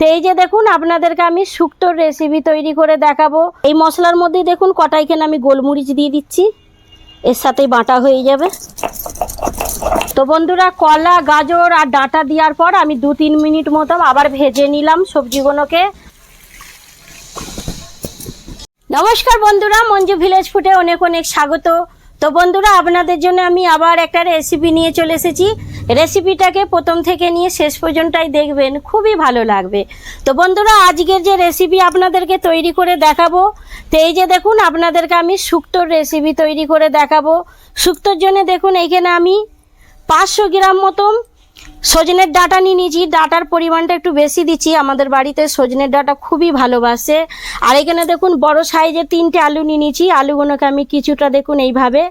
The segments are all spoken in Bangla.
তো এই যে দেখুন, আপনাদেরকে আমি শুক্তোর রেসিপি তৈরি করে দেখাবো। এই মশলার মধ্যেই দেখুন কটাইখানে আমি গোলমরিচ দিয়ে দিচ্ছি। এর সাথেই বাটা হয়ে যাবে। তো বন্ধুরা, কলা, গাজর আর ডাঁটা দেওয়ার পর আমি দু তিন মিনিট মতো আবার ভেজে নিলাম সবজিগুলোকে। নমস্কার বন্ধুরা, মঞ্জু ভিলেজ ফুটে অনেক অনেক স্বাগত। তো বন্ধুরা, আপনাদের জন্য আমি আবার একটা রেসিপি নিয়ে চলে এসেছি। রেসিপিটাকে প্রথম থেকে নিয়ে শেষ পর্যন্তই দেখবেন, খুবই ভালো লাগবে। তো বন্ধুরা, আজকের যে রেসিপি আপনাদেরকে তৈরি করে দেখাবো, তো এই যে দেখুন, আপনাদেরকে আমি শুক্তোর রেসিপি তৈরি করে দেখাবো। শুক্তোর জন্য দেখুন এইখানে আমি পাঁচশো গ্রাম মতন সজনের ডাটা নিয়ে নিয়েছি। ডাটার পরিমাণটা একটু বেশি দিচ্ছি, আমাদের বাড়িতে সজনের ডাটা খুবই ভালোবাসে। আর এখানে দেখুন, বড় সাইজের তিনটে আলু নিয়ে নিয়েছি। আলুগুলোকে আমি কিছুটা দেখুন, এইভাবে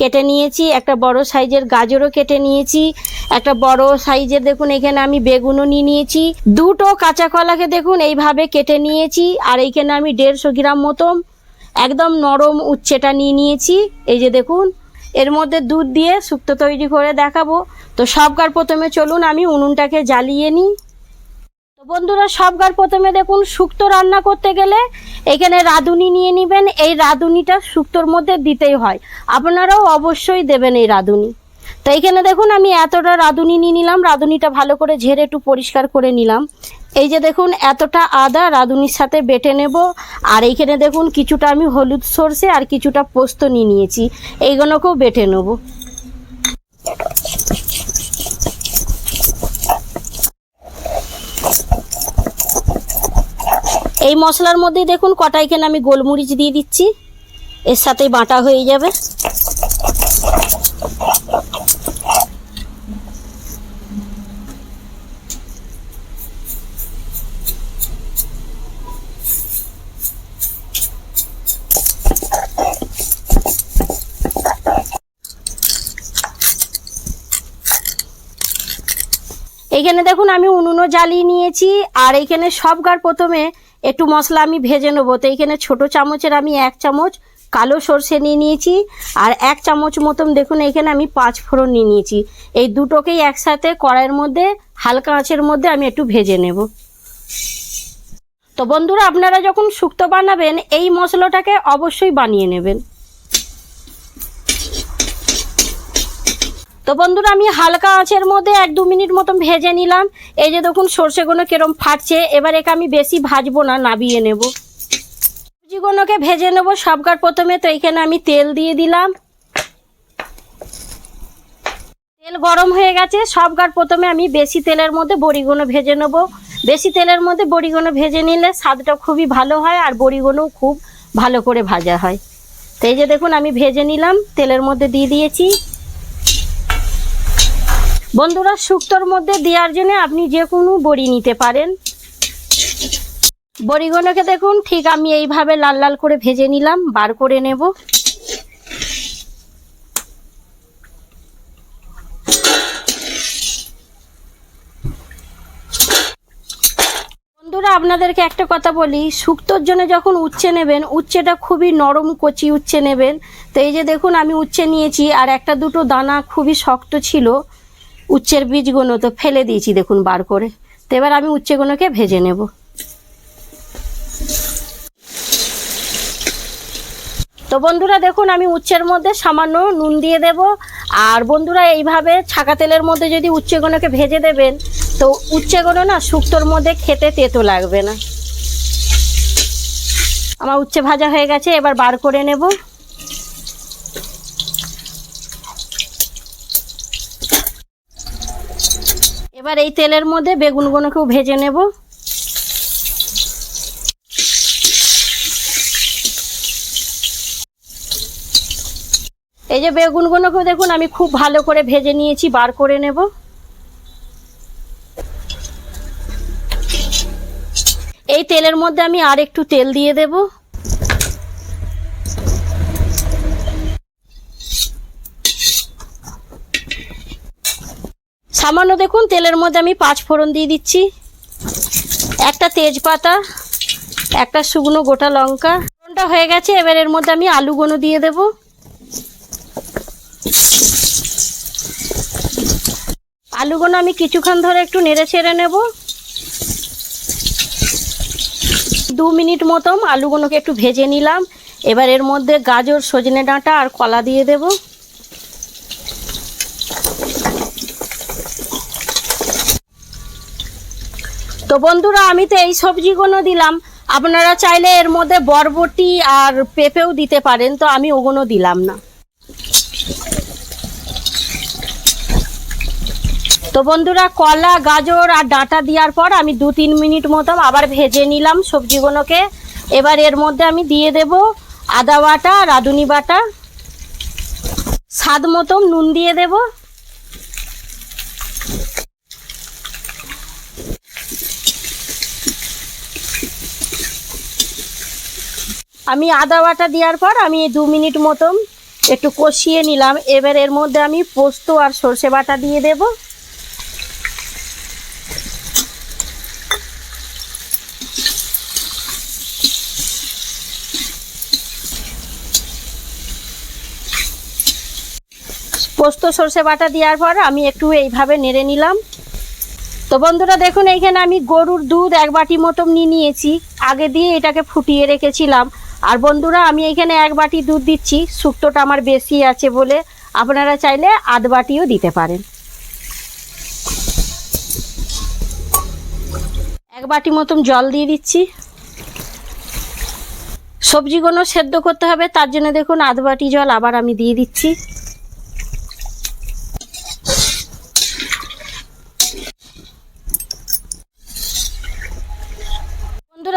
কেটে নিয়েছি, একটা বড় সাইজের গাজরও কেটে নিয়েছি, একটা বড় সাইজের দেখুন এখানে আমি বেগুনও নিয়ে নিয়েছি, দুটো কাঁচা কলাকে দেখুন এইভাবে কেটে নিয়েছি, আর এইখানে আমি দেড়শো গ্রাম মতন একদম নরম উচ্ছেটা নিয়ে নিয়েছি, এই যে দেখুন, এর মধ্যে দুধ দিয়ে শুক্তো তৈরি করে দেখাবো। তো সবগার প্রথমে চলুন আমি উনুনটাকে জ্বালিয়ে নিই। বন্ধুরা সবগার প্রথমে দেখুন, শুক্তো রান্না করতে গেলে এখানে রাঁধুনি নিয়ে নেবেন। এই রাঁধুনিটা শুক্তোর মধ্যে দিতেই হয়। আপনারাও অবশ্যই দেবেন এই রাঁধুনি। তো এইখানে দেখুন, আমি এতটা রাঁধুনি নিয়ে নিলাম। রাঁধুনিটা ভালো করে ঝেড়ে একটু পরিষ্কার করে নিলাম। এই যে দেখুন, এতটা আদা রাঁধুনির সাথে বেটে নেব। আর এইখানে দেখুন, কিছুটা আমি হলুদ সর্ষে আর কিছুটা পোস্ত নিয়ে নিয়েছি। এইগুলোকেও বেটে নেব। এই মশলার মধ্যেই দেখুন কটাইখানে আমি গোলমরিচ দিয়ে দিচ্ছি। এর সাথেই বাটা হয়ে যাবে। এইখানে দেখুন আমি উনুনও জ্বালিয়ে নিয়েছি, আর এইখানে সবগার প্রথমে একটু মশলা আমি ভেজে নেব। তো এইখানে ছোটো চামচের আমি এক চামচ কালো সর্ষে নিয়ে নিয়েছি আর এক চামচ মতন দেখুন এখানে আমি পাঁচ ফোড়ন নিয়ে নিয়েছি। এই দুটোকেই একসাথে কড়াইয়ের মধ্যে, হালকা আঁচের মধ্যে আমি একটু ভেজে নেব। তো বন্ধুরা, আপনারা যখন শুক্তো বানাবেন, এই মশলাটাকে অবশ্যই বানিয়ে নেবেন। তো বন্ধুরা, আমি হালকা আঁচের মধ্যে এক দু মিনিট মতন ভেজে নিলাম। এই যে দেখুন সর্ষেগুলো কিরম ফাটছে। এবার একে আমি বেশি ভাজবো না, নাবিয়ে নেব। সবজিগুলোকে ভেজে নেব সবকার প্রথমে। তো এইখানে আমি তেল দিয়ে দিলাম। তেল গরম হয়ে গেছে। সবকার প্রথমে আমি বেশি তেলের মধ্যে বড়িগুলো ভেজে নেব। বেশি তেলের মধ্যে বড়িগুলো ভেজে নিলে স্বাদটা খুবই ভালো হয় আর বড়িগুলোও খুব ভালো করে ভাজা হয়। তো এই যে দেখুন, আমি ভেজে নিলাম। তেলের মধ্যে দিয়ে দিয়েছি। বন্ধুরা শুক্তোর মধ্যে দেওয়ার জন্য আপনি যে কোনো বড়ি নিতে পারেন। বড়িগুলোকে দেখুন, ঠিক আমি এইভাবে লাল লাল করে ভেজে নিলাম, বার করে নেব। বন্ধুরা, আপনাদেরকে একটা কথা বলি শুক্তোর জন্য যখন উচ্ছে নেবেন, উচ্ছেটা খুবই নরম, কচি উচ্ছে নেবেন। তো এই যে দেখুন, আমি উচ্ছে নিয়েছি, আর একটা দুটো দানা খুবই শক্ত ছিল। উচ্ছের বীজগুলো তো ফেলে দিয়েছি, দেখুন বার করে। তো এবার আমি উচ্ছেগুলোকে ভেজে নেব। তো বন্ধুরা, দেখুন আমি উচ্ছের মধ্যে সামান্য নুন দিয়ে দেব। আর বন্ধুরা, এইভাবে ছাকা তেলের মধ্যে যদি উচ্ছেগুলোকে ভেজে দেবেন, তো উচ্ছেগুলো না শুক্তোর মধ্যে খেতে তেতো লাগবে না। আমার উচ্ছে ভাজা হয়ে গেছে, এবার বার করে নেব। এবার এই তেলের মধ্যে বেগুনগুলোকেও ভেজে নেব। এই যে বেগুনগুলোকেও দেখুন, আমি খুব ভালো করে ভেজে নিয়েছি, বার করে নেব। এই তেলের মধ্যে আমি আর একটু তেল দিয়ে দেব। সামান্য দেখুন, তেলের মধ্যে আমি পাঁচ ফোড়ন দিয়ে দিচ্ছি। একটা তেজপাতা, একটা শুকনো গোটা লঙ্কা। ফোড়নটা হয়ে গেছে, এবার এর মধ্যে আমি আলুগুলো দিয়ে দেব। আলুগুলো আমি কিছুক্ষণ ধরে একটু নেড়ে ছেড়ে নেব। দু মিনিট মতন আলুগুলোকে একটু ভেজে নিলাম। এবার এর মধ্যে গাজর, সজনে ডাঁটা আর কলা দিয়ে দেব। তো বন্ধুরা, আমি তো এই সবজিগুলো দিলাম। আপনারা চাইলে এর মধ্যে বরবটি আর পেঁপেও দিতে পারেন, তো আমি ওগুলো দিলাম না। তো বন্ধুরা, কলা, গাজর আর ডাঁটা দেওয়ার পর আমি দু তিন মিনিট মতো আবার ভেজে নিলাম সবজিগুলোকে। এবার এর মধ্যে আমি দিয়ে দেব আদা বাটা, রাঁধুনি বাটা। স্বাদ মতন নুন দিয়ে দেব। আমি আদা বাটা দেওয়ার পর আমি দু মিনিট মতন একটু কষিয়ে নিলাম। এবার এর মধ্যে আমি পোস্ত আর সর্ষে বাটা দিয়ে দেবো। পোস্ত সর্ষে বাটা দেওয়ার পর আমি একটু এইভাবে নেড়ে নিলাম। তো বন্ধুরা দেখুন, এইখানে আমি গরুর দুধ এক বাটি মতন নিয়ে নিয়েছি। আগে দিয়ে এটাকে ফুটিয়ে রেখেছিলাম। আর বন্ধুরা, আমি এখানে এক বাটি দুধ দিচ্ছি। শুক্তোটা আমার বেশি আছে বলে আপনারা চাইলে আধ বাটিও দিতে পারেন। এক বাটি মতন জল দিয়ে দিচ্ছি। সবজিগুলো সেদ্ধ করতে হবে, তার জন্য দেখুন আধ বাটি জল আবার আমি দিয়ে দিচ্ছি।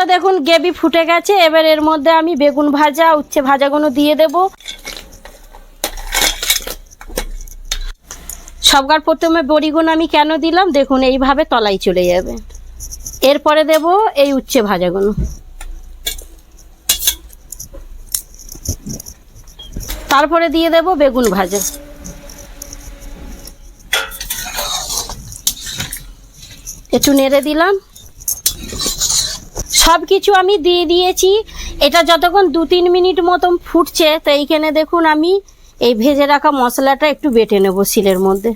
বন্ধুরা, দেখুন, গ্রেভি ফুটে গেছে। এবার এর মধ্যে আমি বেগুন ভাজা, উচ্ছে ভাজাগুলো দিয়ে দেব। সবগার প্রথমে বড়িগুলো আমি কেন দিলাম? দেখুন, এইভাবে তলায় চলে যাবে। এরপরে দেব এই উচ্ছে ভাজাগুলো। তারপরে দিয়ে দেব বেগুন ভাজা। একটু নেড়ে দিলাম। সব কিছু আমি দিয়ে দিয়েছি। এটা যতক্ষণ দু তিন মিনিট মতন ফুটছে, তো এইখানে দেখুন আমি এই ভেজে রাখা মশলাটা একটু বেটে নেব শিলের মধ্যে।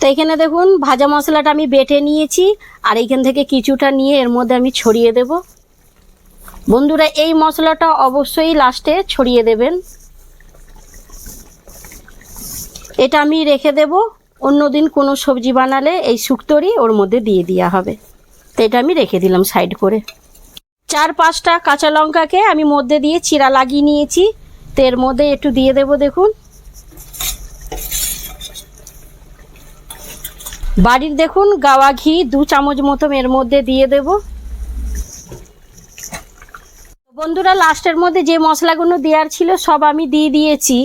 তো এখানে দেখুন ভাজা মশলাটা আমি বেটে নিয়েছি, আর এইখান থেকে কিছুটা নিয়ে এর মধ্যে আমি ছড়িয়ে দেব। বন্ধুরা, এই মশলাটা অবশ্যই লাস্টে ছড়িয়ে দেবেন। এটা আমি রেখে দেব। অন্যদিন কোনো সবজি বানালে এই শুক্তোরই ওর মধ্যে দিয়ে দেওয়া হবে। তো এটা আমি রেখে দিলাম সাইড করে। চার পাঁচটা কাঁচা লঙ্কাকে আমি মধ্যে দিয়ে চিরা লাগিয়ে নিয়েছি। তো এর মধ্যে একটু দিয়ে দেব দেখুন। বাড়ির দেখুন, গাওয়া ঘি দু চামচ মতো এর মধ্যে দিয়ে দেব। বন্ধুরা, লাস্টের মধ্যে যে মশলাগুলো দেওয়ার ছিল সব আমি দিয়ে দিয়েছি।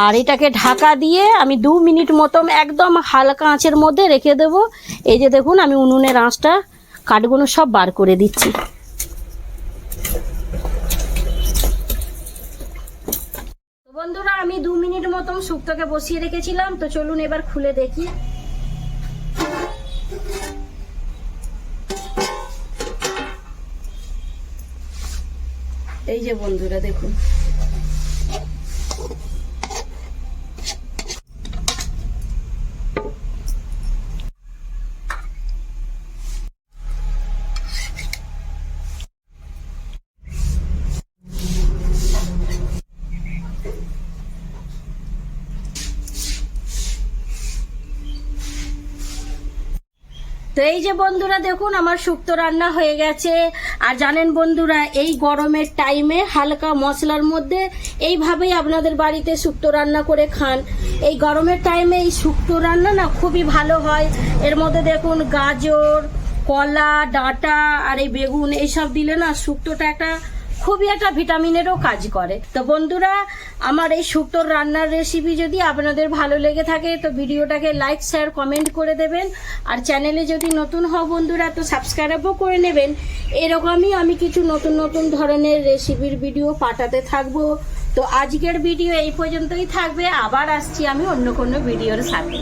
আর এটাকে ঢাকা দিয়ে আমি দু মিনিট মতন একদম হালকা আঁচের মধ্যে রেখে দেব। এই যে দেখুন, আমি উনুনের আঁচটা, কাঠগুলো সব বার করে দিচ্ছি। বন্ধুরা, আমি দু মিনিট মতন শুক্তোকে বসিয়ে রেখেছিলাম। তো চলুন এবার খুলে দেখি। এই যে বন্ধুরা দেখুন। তো এই যে বন্ধুরা দেখুন, আমার শুক্তো রান্না হয়ে গেছে। আর জানেন বন্ধুরা, এই গরমের টাইমে হালকা মশলার মধ্যে এইভাবেই আপনাদের বাড়িতে শুক্তো রান্না করে খান। এই গরমের টাইমে এই শুক্তো রান্না না খুবই ভালো হয়। এর মধ্যে দেখুন, গাজর, কলা, ডাঁটা আর এই বেগুন, এইসব দিলে না শুক্তোটা একটা খুবই একটা ভিটামিনেরও কাজ করে। তো বন্ধুরা, আমার এই শুক্তোর রান্নার রেসিপি যদি আপনাদের ভালো লেগে থাকে, তো ভিডিওটাকে লাইক শেয়ার কমেন্ট করে দেবেন। আর চ্যানেলে যদি নতুন হও বন্ধুরা, তো সাবস্ক্রাইবও করে নেবেন। এরকমই আমি কিছু নতুন নতুন ধরনের রেসিপির ভিডিও পাঠাতে থাকব। তো আজকের ভিডিও এই পর্যন্তই থাকবে। আবার আসছি আমি অন্য কোনো ভিডিওর সাথে।